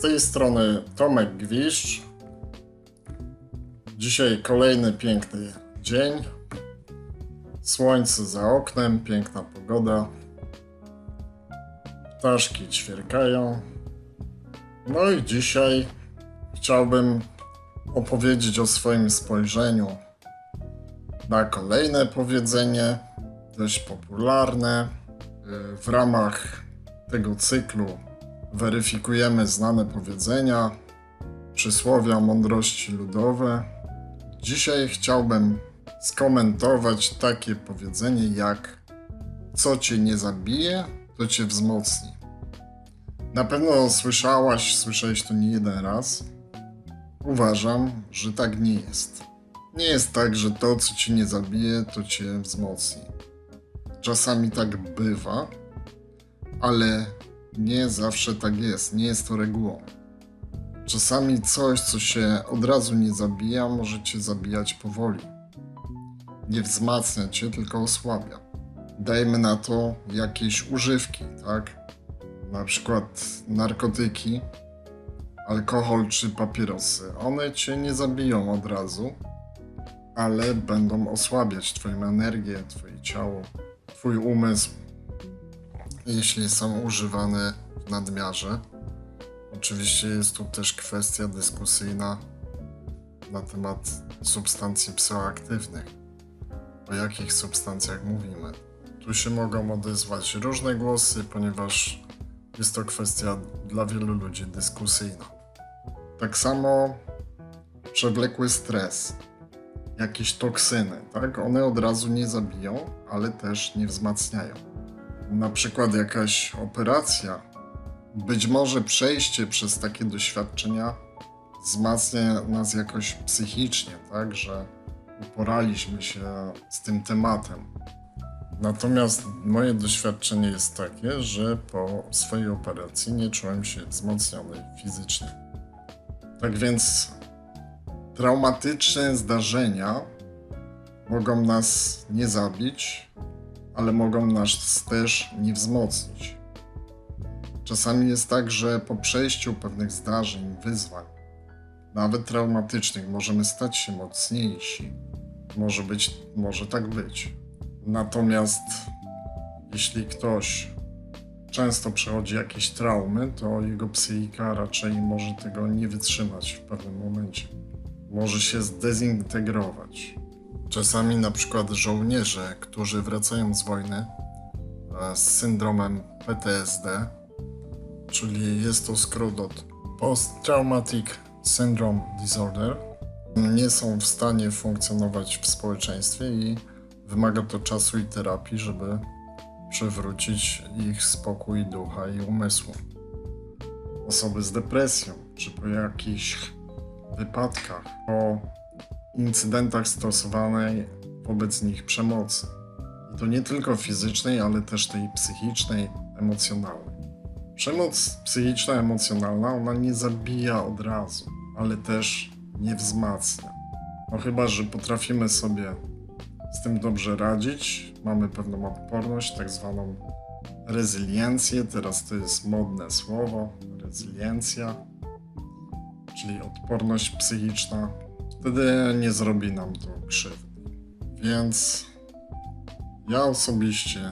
tej strony Tomek Gwiszcz. Dzisiaj kolejny piękny dzień. Słońce za oknem, piękna pogoda. Ptaszki ćwierkają. No i dzisiaj chciałbym opowiedzieć o swoim spojrzeniu na kolejne powiedzenie, dość popularne. Yy, W ramach tego cyklu weryfikujemy znane powiedzenia, przysłowia, mądrości ludowe. Dzisiaj chciałbym skomentować takie powiedzenie jak co cię nie zabije, to cię wzmocni. Na pewno słyszałaś, słyszałeś to nie jeden raz. Uważam, że tak nie jest. Nie jest tak, że to, co cię nie zabije, to cię wzmocni. Czasami tak bywa, ale nie zawsze tak jest, nie jest to regułą. Czasami coś, co się od razu nie zabija, może cię zabijać powoli. Nie wzmacnia cię, tylko osłabia. Dajmy na to jakieś używki, tak? Na przykład narkotyki, alkohol czy papierosy. One cię nie zabiją od razu, ale będą osłabiać twoją energię, twoje ciało, twój umysł, jeśli są używane w nadmiarze. Oczywiście jest tu też kwestia dyskusyjna na temat substancji psychoaktywnych. O jakich substancjach mówimy? Tu się mogą odezwać różne głosy, ponieważ jest to kwestia dla wielu ludzi dyskusyjna. Tak samo przewlekły stres, jakieś toksyny, tak? One od razu nie zabiją, ale też nie wzmacniają na przykład jakaś operacja, być może przejście przez takie doświadczenia wzmacnia nas jakoś psychicznie, tak, że uporaliśmy się z tym tematem. Natomiast moje doświadczenie jest takie, że po swojej operacji nie czułem się wzmocniony fizycznie. Tak więc traumatyczne zdarzenia mogą nas nie zabić, ale mogą nas też nie wzmocnić. Czasami jest tak, że po przejściu pewnych zdarzeń, wyzwań, nawet traumatycznych, możemy stać się mocniejsi. Może być, może tak być. Natomiast jeśli ktoś często przechodzi jakieś traumy, to jego psychika raczej może tego nie wytrzymać w pewnym momencie. Może się zdezintegrować. Czasami na przykład żołnierze, którzy wracają z wojny e, z syndromem PTSD, czyli jest to skrót od Post Traumatic Syndrome Disorder, nie są w stanie funkcjonować w społeczeństwie i wymaga to czasu i terapii, żeby przywrócić ich spokój ducha i umysłu. Osoby z depresją, czy po jakichś wypadkach, po incydentach stosowanej wobec nich przemocy. I to nie tylko fizycznej, ale też tej psychicznej, emocjonalnej. Przemoc psychiczna, emocjonalna, ona nie zabija od razu, ale też nie wzmacnia. No chyba, że potrafimy sobie z tym dobrze radzić, mamy pewną odporność, tak zwaną rezyliencję, teraz to jest modne słowo, rezyliencja, czyli odporność psychiczna, wtedy nie zrobi nam to krzywdy. Więc ja osobiście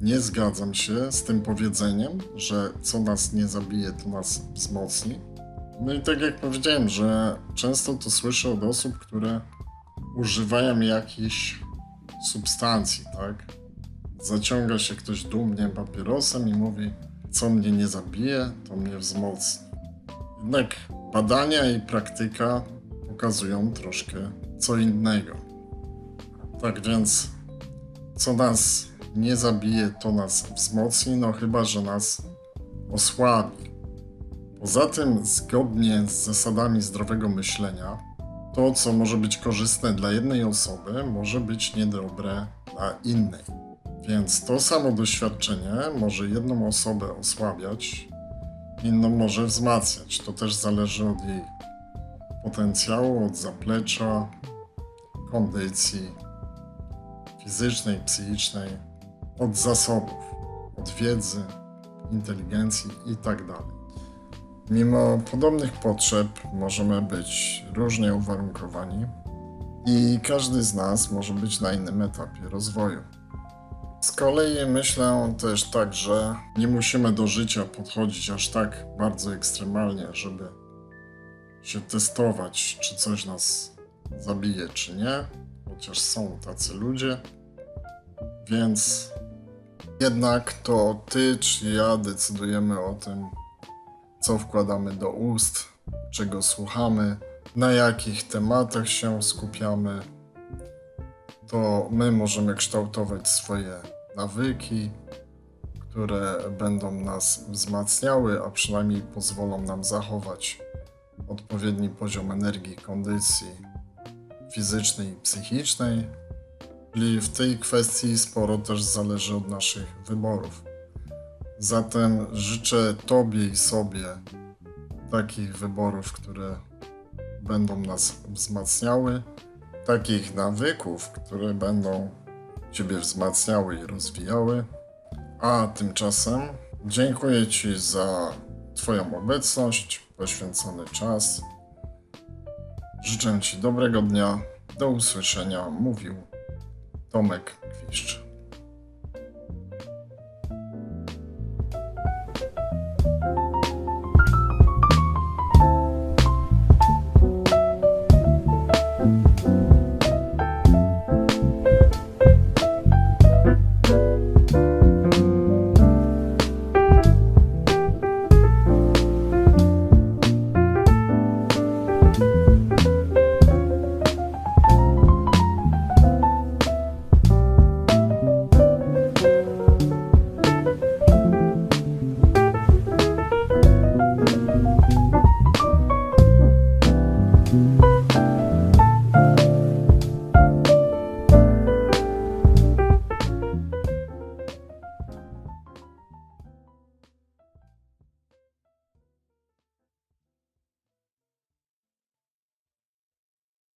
nie zgadzam się z tym powiedzeniem, że co nas nie zabije, to nas wzmocni. No i tak jak powiedziałem, że często to słyszę od osób, które używają jakichś substancji, tak? Zaciąga się ktoś dumnie papierosem i mówi, co mnie nie zabije, to mnie wzmocni. Jednak badania i praktyka pokazują troszkę co innego. Tak więc, co nas nie zabije, to nas wzmocni, no chyba, że nas osłabi. Poza tym, zgodnie z zasadami zdrowego myślenia, to, co może być korzystne dla jednej osoby, może być niedobre dla innej. Więc to samo doświadczenie może jedną osobę osłabiać, inną może wzmacniać. To też zależy od jej potencjału, od zaplecza, kondycji fizycznej, psychicznej, od zasobów, od wiedzy, inteligencji i tak. Mimo podobnych potrzeb możemy być różnie uwarunkowani i każdy z nas może być na innym etapie rozwoju. Z kolei myślę też tak, że nie musimy do życia podchodzić aż tak bardzo ekstremalnie, żeby się testować, czy coś nas zabije, czy nie, chociaż są tacy ludzie. Więc jednak to ty czy ja decydujemy o tym, co wkładamy do ust, czego słuchamy, na jakich tematach się skupiamy. To my możemy kształtować swoje nawyki, które będą nas wzmacniały, a przynajmniej pozwolą nam zachować odpowiedni poziom energii, kondycji fizycznej i psychicznej. Czyli w tej kwestii sporo też zależy od naszych wyborów. Zatem życzę Tobie i sobie takich wyborów, które będą nas wzmacniały, takich nawyków, które będą Ciebie wzmacniały i rozwijały. A tymczasem dziękuję Ci za Twoją obecność, poświęcony czas. Życzę Ci dobrego dnia. Do usłyszenia, mówił Tomek Kwiszcz.